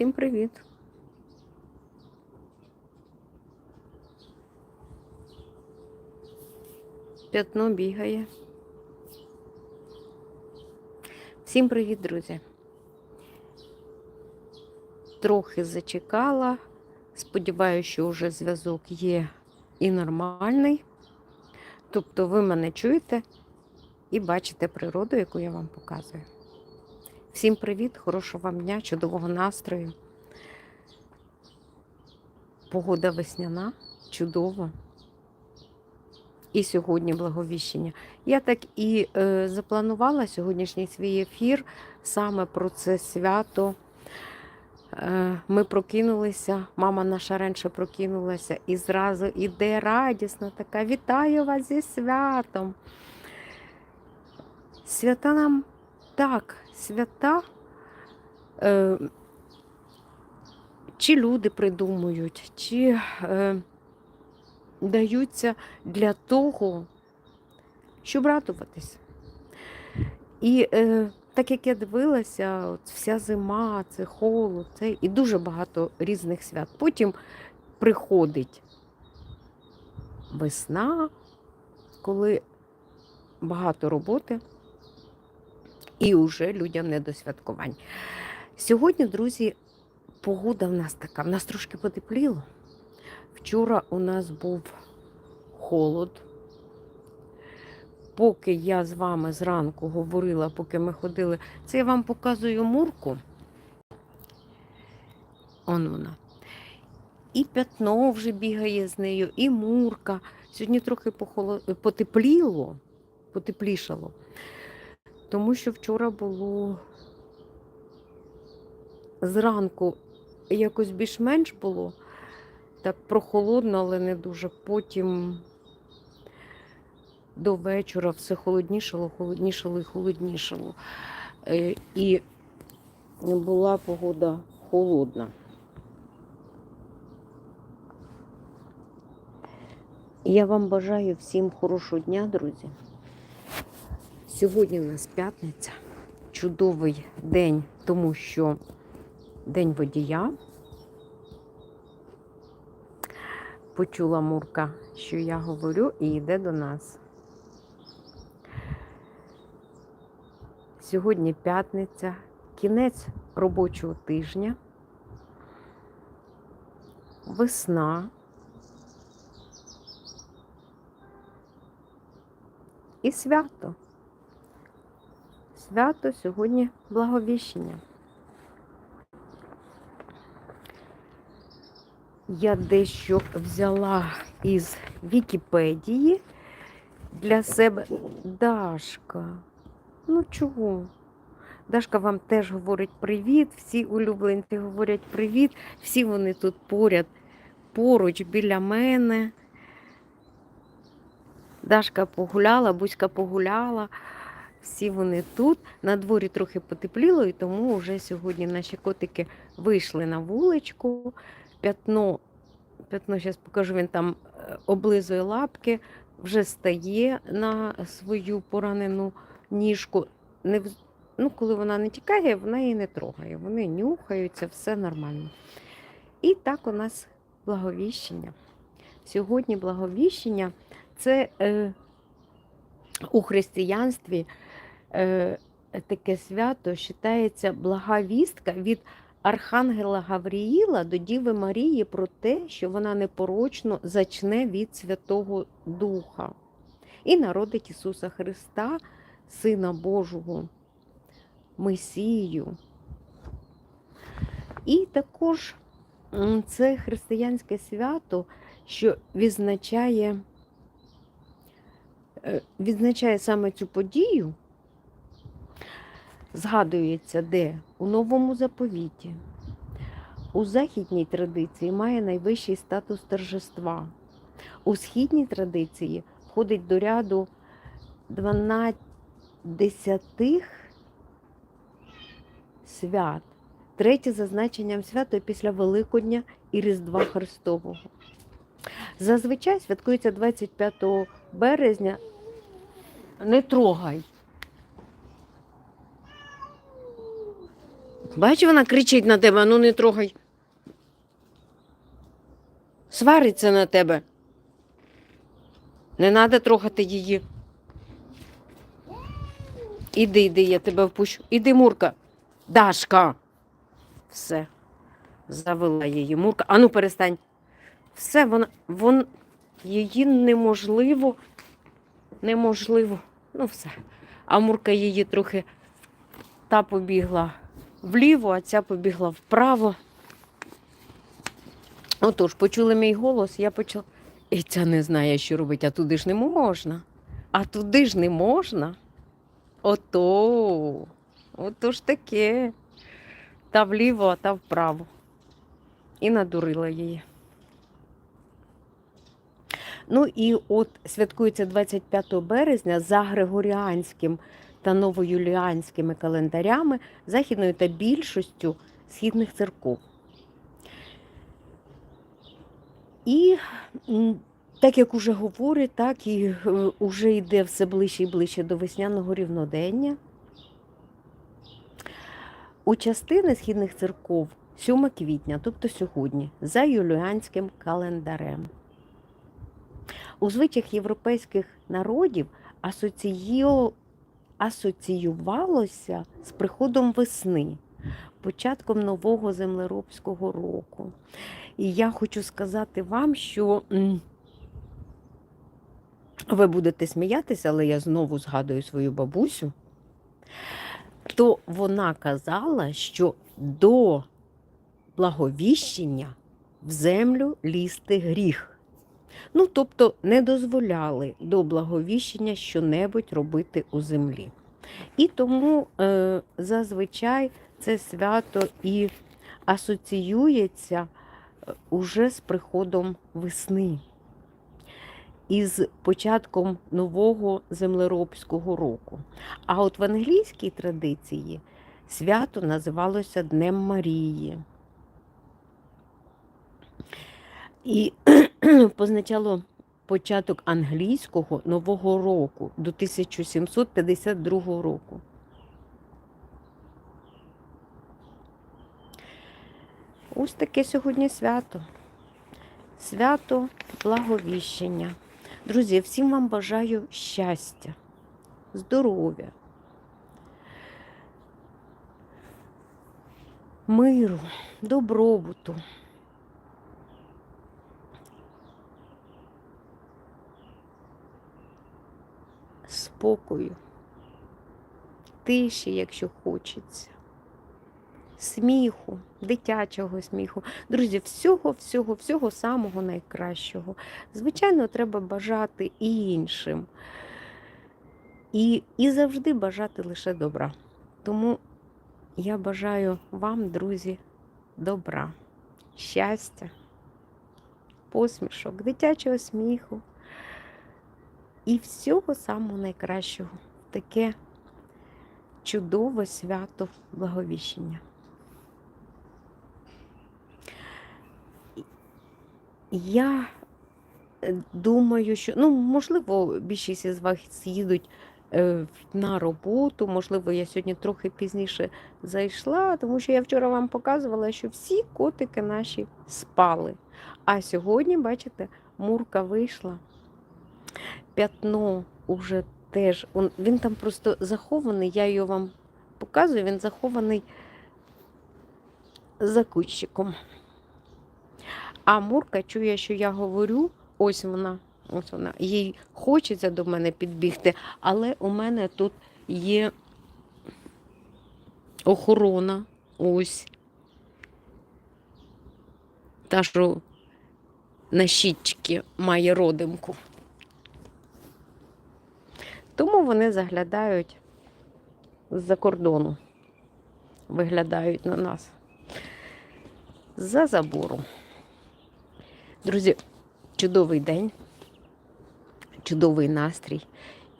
всім привіт! П'ятно бігає. Всім привіт, друзі! Трохи зачекала. Сподіваюся, що вже зв'язок є і нормальний. Тобто ви мене чуєте і бачите природу, яку я вам показую. Всім привіт, хорошого вам дня, чудового настрою. Погода весняна, чудова. І сьогодні благовіщення. Я так і е, запланувала сьогоднішній свій ефір саме про це свято. Е, ми прокинулися, мама наша раніше прокинулася, і зразу іде радісна така. Вітаю вас зі святом. Свята нам так, свята. Е, чи люди придумують, чи е, даються для того, щоб радуватись. І е, так як я дивилася, от вся зима, це холод, це і дуже багато різних свят. Потім приходить весна, коли багато роботи, і вже людям не до святкувань. Сьогодні, друзі, погода в нас така, в нас трошки потепліло. Вчора у нас був холод. Поки я з вами зранку говорила, поки ми ходили, це я вам показую мурку. Он вона. І п'ятно вже бігає з нею, і мурка. Сьогодні трохи похоло... потепліло, потеплішало, тому що вчора було зранку якось більш-менш було. Так прохолодно, але не дуже. Потім до вечора все холоднішало, холоднішало і холоднішало. Е, І була погода холодна. Я вам бажаю всім хорошого дня, друзі. Сьогодні у нас п'ятниця, чудовий день, тому що день водія. Почула Мурка, що я говорю, і йде до нас. Сьогодні п'ятниця, кінець робочого тижня, весна. І свято. Свято сьогодні благовіщення. Я дещо взяла із Вікіпедії для себе Дашка. Ну чого? Дашка вам теж говорить привіт, всі улюбленці говорять привіт, всі вони тут поряд, поруч біля мене. Дашка погуляла, Буська погуляла, всі вони тут. На дворі трохи потепліло, і тому вже сьогодні наші котики вийшли на вуличку. П'ятно, п'ятно, зараз покажу, він там е, облизує лапки, вже стає на свою поранену ніжку. Не, ну, коли вона не тікає, вона її не трогає. Вони нюхаються, все нормально. І так у нас благовіщення. Сьогодні благовіщення це е, у християнстві таке свято вважається блага вістка від Архангела Гавріїла до Діви Марії про те, що вона непорочно зачне від Святого Духа і народить Ісуса Христа, Сина Божого, Месію. І також це християнське свято, що відзначає, е, відзначає саме цю подію, згадується де? У Новому заповіті. У західній традиції має найвищий статус торжества. У східній традиції входить до ряду 12 свят. Третє за значенням свято після Великодня і Різдва Христового. Зазвичай святкується 25 березня. Не трогай. Бач, вона кричить на тебе, ну не трогай. Свариться на тебе. Не треба трогати її. Іди, іди, я тебе впущу. Іди, Мурка. Дашка. Все. Завела її Мурка. Ану, перестань. Все, вона, вон, її неможливо, неможливо. Ну, все. А Мурка її трохи та побігла вліво, а ця побігла вправо. Отож, почули мій голос, я почала. І ця не знає, що робить, а туди ж не можна. А туди ж не можна. Ото. Ото ж таке. Та вліво, а та вправо. І надурила її. Ну і от святкується 25 березня за Григоріанським та новоюліанськими календарями західною та більшістю східних церков. І так як уже говорять, так і вже йде все ближче і ближче до весняного рівнодення. У частини східних церков 7 квітня, тобто сьогодні, за юліанським календарем. У звичаях європейських народів асоціювалося асоціювалося з приходом весни, початком нового землеробського року. І я хочу сказати вам, що ви будете сміятися, але я знову згадую свою бабусю, то вона казала, що до благовіщення в землю лізти гріх. Ну, тобто не дозволяли до благовіщення щонебудь робити у землі. І тому е, зазвичай це свято і асоціюється е, уже з приходом весни, із початком нового землеробського року. А от в англійській традиції свято називалося Днем Марії. І позначало початок англійського нового року до 1752 року. Ось таке сьогодні свято. Свято благовіщення. Друзі, всім вам бажаю щастя, здоров'я, миру, добробуту. Спокою, тиші, якщо хочеться, сміху, дитячого сміху. Друзі, всього, всього, всього самого найкращого. Звичайно, треба бажати і іншим. І, І завжди бажати лише добра. Тому я бажаю вам, друзі, добра, щастя, посмішок, дитячого сміху і всього самого найкращого. Таке чудове свято благовіщення. Я е, думаю, що, ну, можливо, більшість із вас їдуть е, на роботу, можливо, я сьогодні трохи пізніше зайшла, тому що я вчора вам показувала, що всі котики наші спали. А сьогодні, бачите, Мурка вийшла п'ятно уже теж. Він там просто захований, я його вам показую, він захований за кущиком. А Мурка чує, що я говорю, ось вона, ось вона, їй хочеться до мене підбігти, але у мене тут є охорона. Ось. Та, що на щічки має родимку. Тому вони заглядають з-за кордону, виглядають на нас за забором. Друзі, чудовий день, чудовий настрій.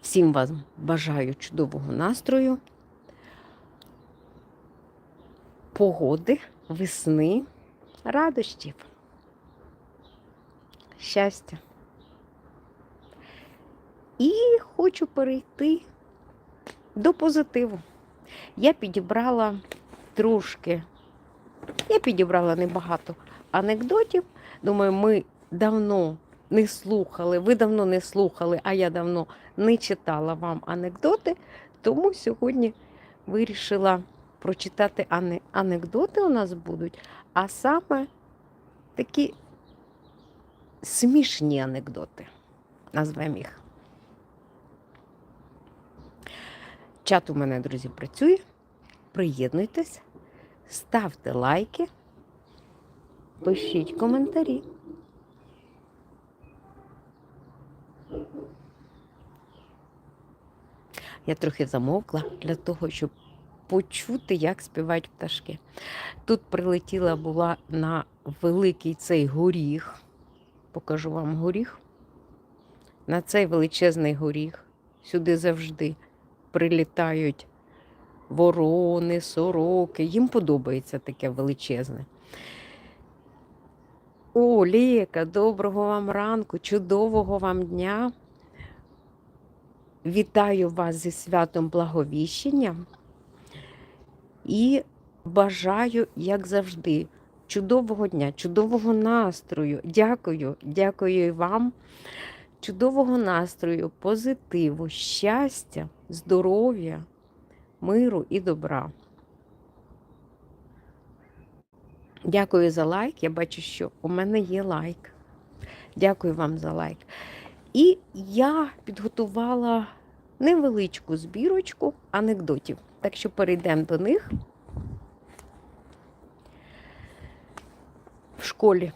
Всім вам бажаю чудового настрою, погоди, весни, радощів, щастя. І хочу перейти до позитиву. Я підібрала трошки. Я підібрала небагато анекдотів. Думаю, ми давно не слухали, ви давно не слухали, а я давно не читала вам анекдоти. Тому сьогодні вирішила прочитати анекдоти у нас будуть, а саме такі смішні анекдоти. Назвемо їх. Чат у мене, друзі, працює. Приєднуйтесь, ставте лайки, пишіть коментарі. Я трохи замовкла для того, щоб почути, як співають пташки. Тут прилетіла була на великий цей горіх. Покажу вам горіх. На цей величезний горіх. Сюди завжди прилітають ворони, сороки. Їм подобається таке величезне. О, Лєка, доброго вам ранку, чудового вам дня. Вітаю вас зі святом Благовіщення і бажаю, як завжди, чудового дня, чудового настрою. Дякую, дякую і вам. Чудового настрою, позитиву, щастя, здоров'я, миру і добра. Дякую за лайк. Я бачу, що у мене є лайк. Дякую вам за лайк. І я підготувала невеличку збірочку анекдотів. Так що перейдемо до них. В школі.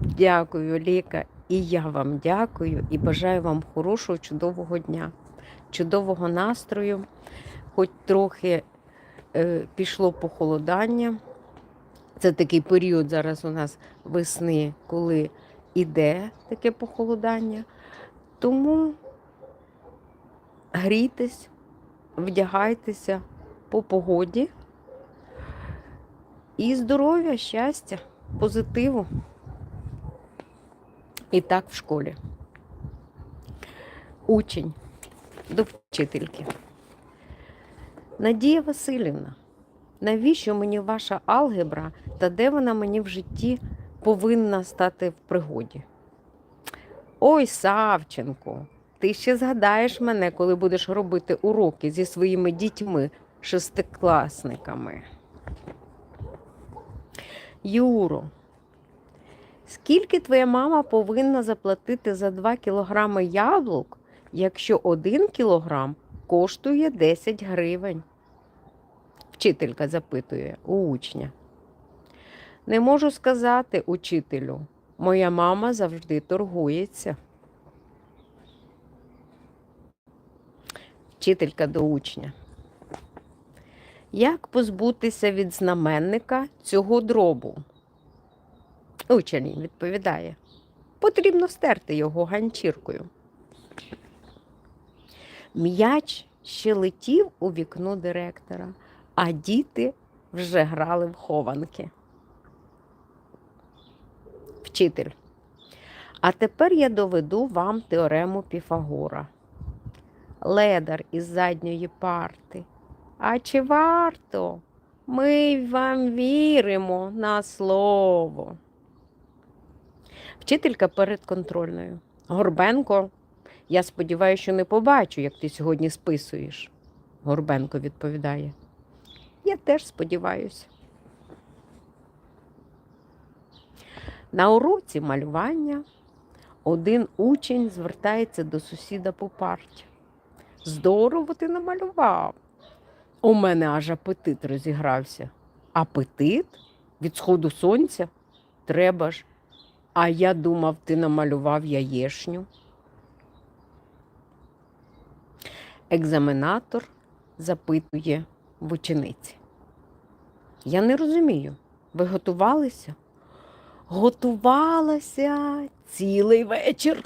Дякую, Ліка. І я вам дякую і бажаю вам хорошого, чудового дня, чудового настрою. Хоч трохи е, пішло похолодання. Це такий період зараз у нас весни, коли іде таке похолодання. Тому грійтесь, вдягайтеся по погоді. І здоров'я, щастя, позитиву. І так в школі. Учень до вчительки. Надія Васильівна, навіщо мені ваша алгебра та де вона мені в житті повинна стати в пригоді? Ой, Савченко, ти ще згадаєш мене, коли будеш робити уроки зі своїми дітьми, шестикласниками. Юро, скільки твоя мама повинна заплатити за 2 кілограми яблук, якщо 1 кілограм коштує 10 гривень? Вчителька запитує у учня. Не можу сказати, учителю. Моя мама завжди торгується. Вчителька до учня. Як позбутися від знаменника цього дробу? Учень відповідає. Потрібно стерти його ганчіркою. М'яч ще летів у вікно директора, а діти вже грали в хованки. Вчитель. А тепер я доведу вам теорему Піфагора. Ледар із задньої парти. А чи варто? Ми вам віримо на слово. Вчителька перед контрольною. Горбенко, я сподіваюся, що не побачу, як ти сьогодні списуєш. Горбенко відповідає. Я теж сподіваюся. На уроці малювання один учень звертається до сусіда по парті. Здорово ти намалював. У мене аж апетит розігрався. Апетит? Від сходу сонця? Треба ж. А я думав, ти намалював яєшню. Екзаменатор запитує в учениці. Я не розумію, ви готувалися? Готувалася цілий вечір.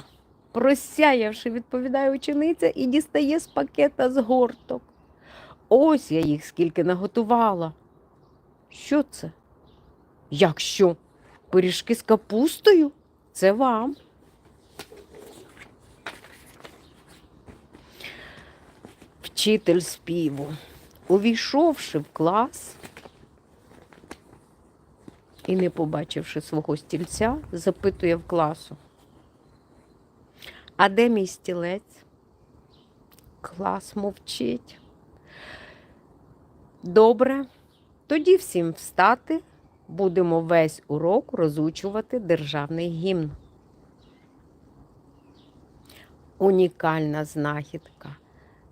Просяявши, відповідає учениця і дістає з пакета з горток. Ось я їх скільки наготувала. Що це? Як що? Пиріжки з капустою? Це вам. Вчитель співу. увійшовши в клас і не побачивши свого стільця, запитує в класу. А де мій стілець? Клас мовчить. Добре, тоді всім встати, будемо весь урок розучувати державний гімн. Унікальна знахідка.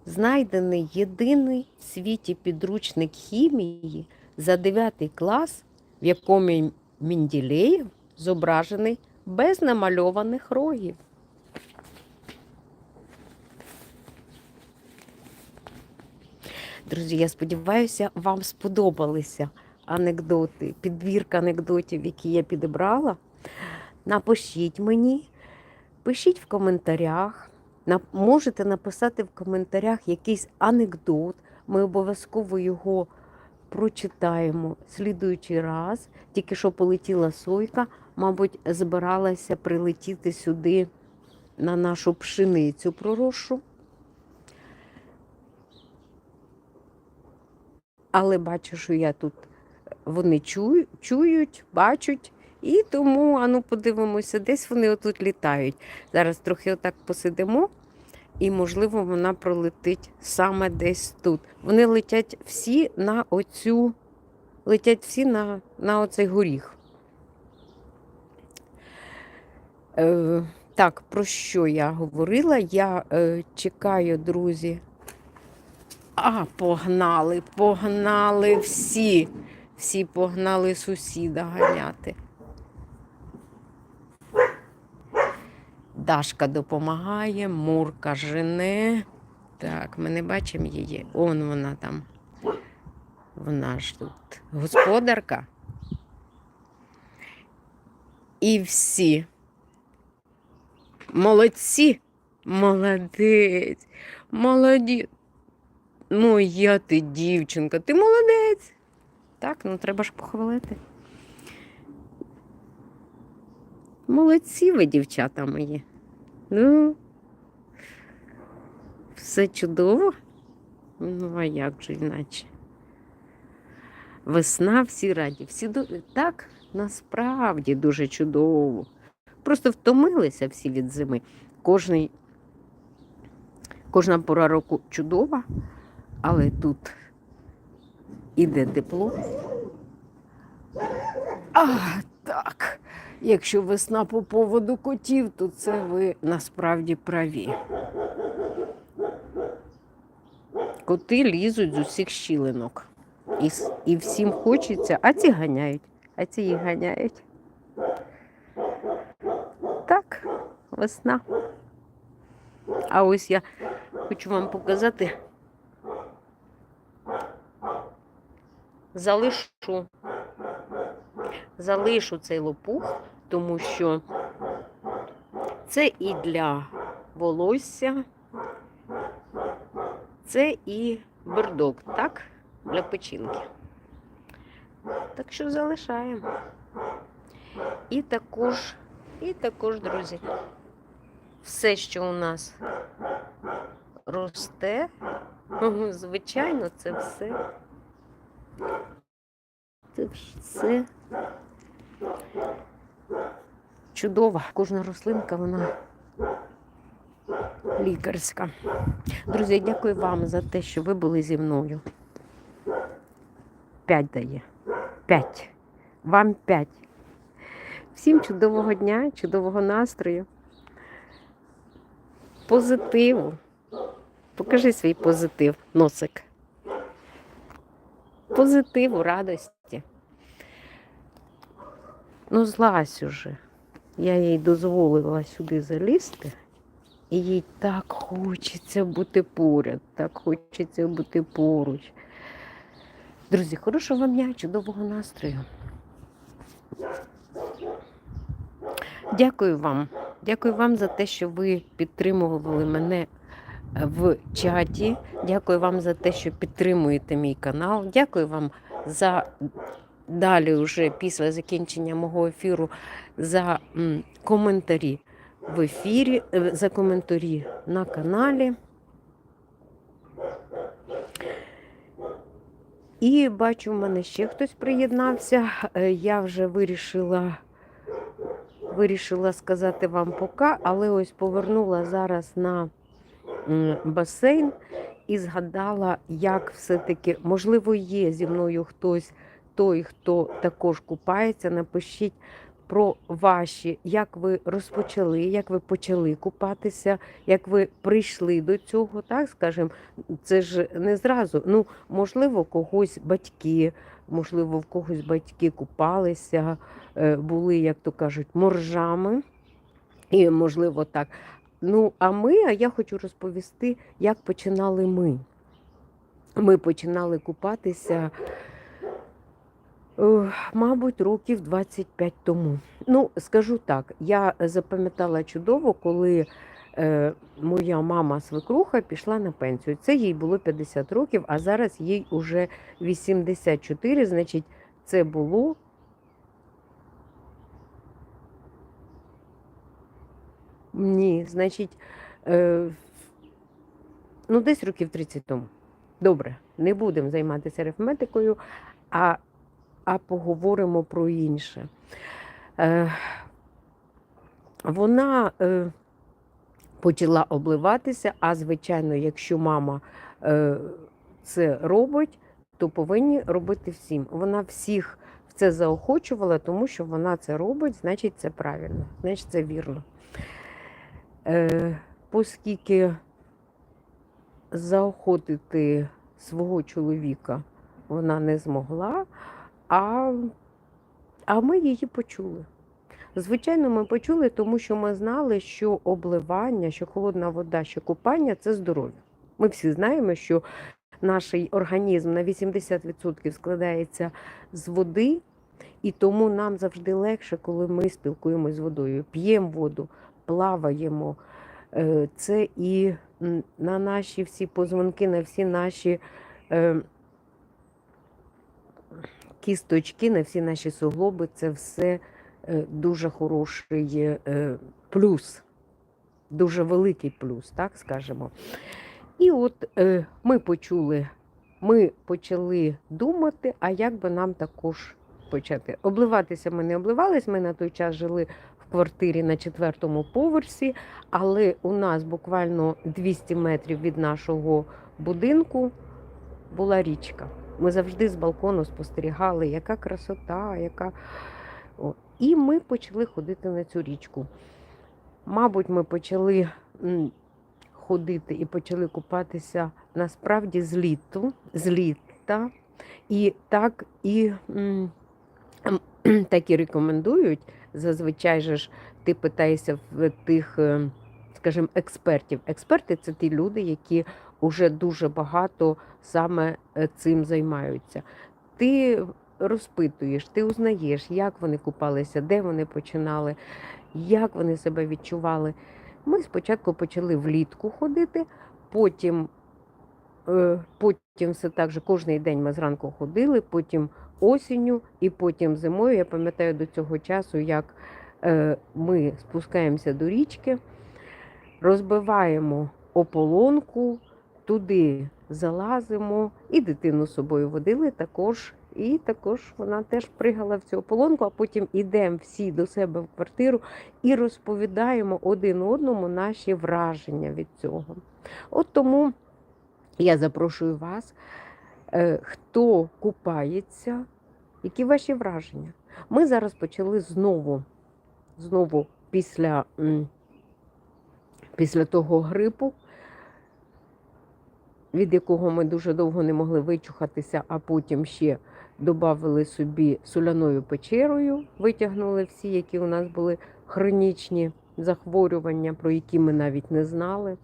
Знайдений єдиний в світі підручник хімії за 9 клас, в якому Мінділеєв зображений без намальованих рогів. Друзі, я сподіваюся, вам сподобалися анекдоти, підбірка анекдотів, які я підібрала. Напишіть мені, пишіть в коментарях. Можете написати в коментарях якийсь анекдот. Ми обов'язково його прочитаємо слідуючий раз. Тільки що полетіла сойка, мабуть, збиралася прилетіти сюди на нашу пшеницю пророшу. Але бачу, що я тут вони чують, чують, бачать, і тому, ану, подивимося, десь вони отут літають. Зараз трохи отак посидимо, і, можливо, вона пролетить саме десь тут. Вони летять всі на оцю, летять всі на, на оцей горіх. Е, так, про що я говорила? Я е, чекаю, друзі. А, погнали, погнали всі. Всі погнали сусіда ганяти. Дашка допомагає, Мурка жене. Так, ми не бачимо її. Он вона там. Вона ж тут господарка. І всі. Молодці. Молодець. Молодець. Моя ти дівчинка, ти молодець. Так, ну треба ж похвалити. Молодці ви, дівчата мої. Ну, все чудово. Ну, а як же іначе? Весна, всі раді, всі так насправді дуже чудово. Просто втомилися всі від зими. Кожний, кожна пора року чудова, але тут іде тепло. А, так. Якщо весна по поводу котів, то це ви насправді праві. Коти лізуть з усіх щілинок. І, і всім хочеться, а ці ганяють, а ці їх ганяють. Так, весна. А ось я хочу вам показати. Залишу, залишу цей лопух, тому що це і для волосся, це і бердок, так? Для печінки. Так що залишаємо. І також, і також, друзі, все, що у нас росте, звичайно, це все. Це все чудова. Кожна рослинка, вона лікарська. Друзі, дякую вам за те, що ви були зі мною. П'ять дає. П'ять. Вам п'ять. Всім чудового дня, чудового настрою. Позитиву. Покажи свій позитив, носик. Позитиву, радості. Ну, злазь уже. Я їй дозволила сюди залізти, і їй так хочеться бути поряд, так хочеться бути поруч. Друзі, хорошого вам дня, чудового настрою. Дякую вам. Дякую вам за те, що ви підтримували мене в чаті. Дякую вам за те, що підтримуєте мій канал. Дякую вам за далі, вже після закінчення мого ефіру, за коментарі в ефірі, е, за коментарі на каналі. І бачу, в мене ще хтось приєднався. Е, Я вже вирішила, вирішила сказати вам пока, але ось повернула зараз на басейн і згадала, як все-таки, можливо, є зі мною хтось, той, хто також купається. Напишіть про ваші, як ви розпочали, як ви почали купатися, як ви прийшли до цього, так скажемо, це ж не зразу. Ну, можливо, когось батьки, можливо, в когось батьки купалися, е, були, як то кажуть, моржами. І, можливо, так. Ну, а ми, а я хочу розповісти, як починали ми. Ми починали купатися, мабуть, років 25 тому. Ну, скажу так, я запам'ятала чудово, коли е, моя мама свекруха пішла на пенсію. Це їй було 50 років, а зараз їй уже 84, значить, це було. Ні, значить, е, ну, десь років 30 тому. Добре, не будемо займатися арифметикою, а, а поговоримо про інше. Е, вона е, почала обливатися, а звичайно, якщо мама е, це робить, то повинні робити всім. Вона всіх в це заохочувала, тому що вона це робить, значить, це правильно, значить, це вірно. Оскільки заохотити свого чоловіка вона не змогла, а, а ми її почули. Звичайно, ми почули, тому що ми знали, що обливання, що холодна вода, що купання це здоров'я. Ми всі знаємо, що наш організм на 80% складається з води, і тому нам завжди легше, коли ми спілкуємося з водою, п'ємо воду, плаваємо. Е, Це і на наші всі позвонки, на всі наші е, кісточки, на всі наші суглоби, це все е, дуже хороший е, плюс, дуже великий плюс, так скажемо. І от е, ми почули, ми почали думати, а як би нам також почати. Обливатися ми не обливались, ми на той час жили в квартирі на четвертому поверсі, але у нас буквально 200 метрів від нашого будинку була річка. Ми завжди з балкону спостерігали, яка красота, яка. О, І ми почали ходити на цю річку. Мабуть, ми почали ходити і почали купатися насправді з літу, з літа. І так і, так і рекомендують. Зазвичай же ж ти питаєшся в тих, е, скажімо, експертів. Експерти це ті люди, які вже дуже багато саме е, цим займаються. Ти розпитуєш, ти узнаєш, як вони купалися, де вони починали, як вони себе відчували. Ми спочатку почали влітку ходити, потім, е, потім все так же кожен день ми зранку ходили, потім осінню і потім зимою. Я пам'ятаю до цього часу, як е, ми спускаємося до річки, розбиваємо ополонку, туди залазимо, і дитину з собою водили також. І також вона теж пригала в цю ополонку, а потім ідемо всі до себе в квартиру і розповідаємо один одному наші враження від цього. От тому я запрошую вас, е, хто купається, які ваші враження. Ми зараз почали знову, знову після, після того грипу, від якого ми дуже довго не могли вичухатися, а потім ще додали собі соляною печерою, витягнули всі, які у нас були хронічні захворювання, про які ми навіть не знали.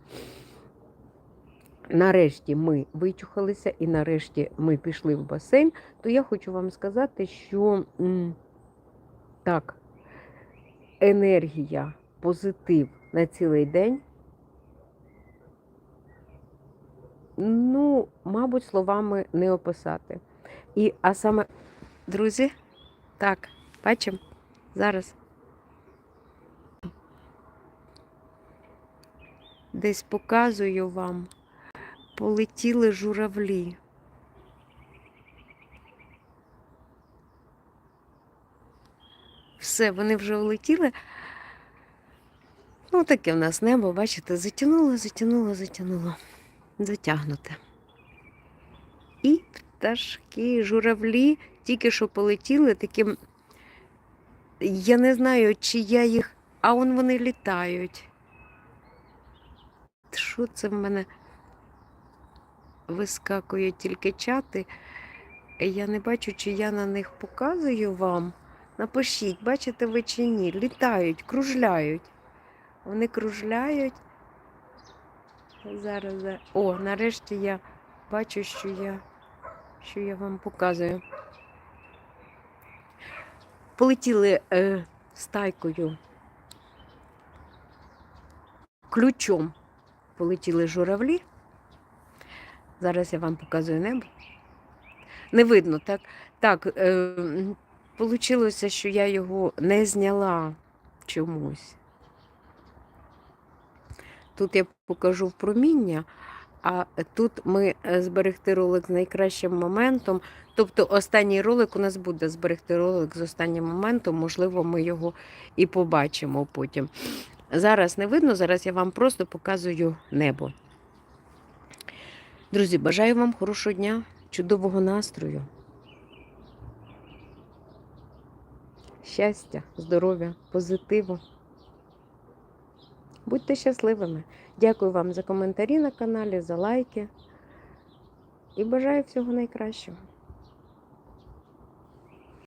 Нарешті ми вичухалися і нарешті ми пішли в басейн, то я хочу вам сказати, що так, енергія, позитив на цілий день. ну, мабуть, словами не описати. І, А саме, друзі, так, бачимо зараз. Десь показую вам, полетіли журавлі. Все, вони вже улетіли. Ну, таке в нас небо, бачите, затянуло, затянуло, затянуло. Затягнуте. І пташки, журавлі тільки що полетіли таким. Я не знаю, чи я їх. А он вони літають. Що це в мене вискакує тільки чати? Я не бачу, чи я на них показую вам. Напишіть, бачите ви чи ні? Літають, кружляють. Вони кружляють. Зараз. О, нарешті я бачу, що я, що я вам показую. Полетіли е, стайкою. Ключом полетіли журавлі. Зараз я вам показую небо. Не видно, так? Так, е, получилося, що я його не зняла чомусь. Тут я покажу в проміння, а тут ми е, зберегти ролик з найкращим моментом. Тобто останній ролик у нас буде зберегти ролик з останнім моментом, можливо, ми його і побачимо потім. Зараз не видно, зараз я вам просто показую небо. Друзі, бажаю вам хорошого дня, чудового настрою. Щастя, здоров'я, позитиву. Будьте щасливими. Дякую вам за коментарі на каналі, за лайки. І бажаю всього найкращого.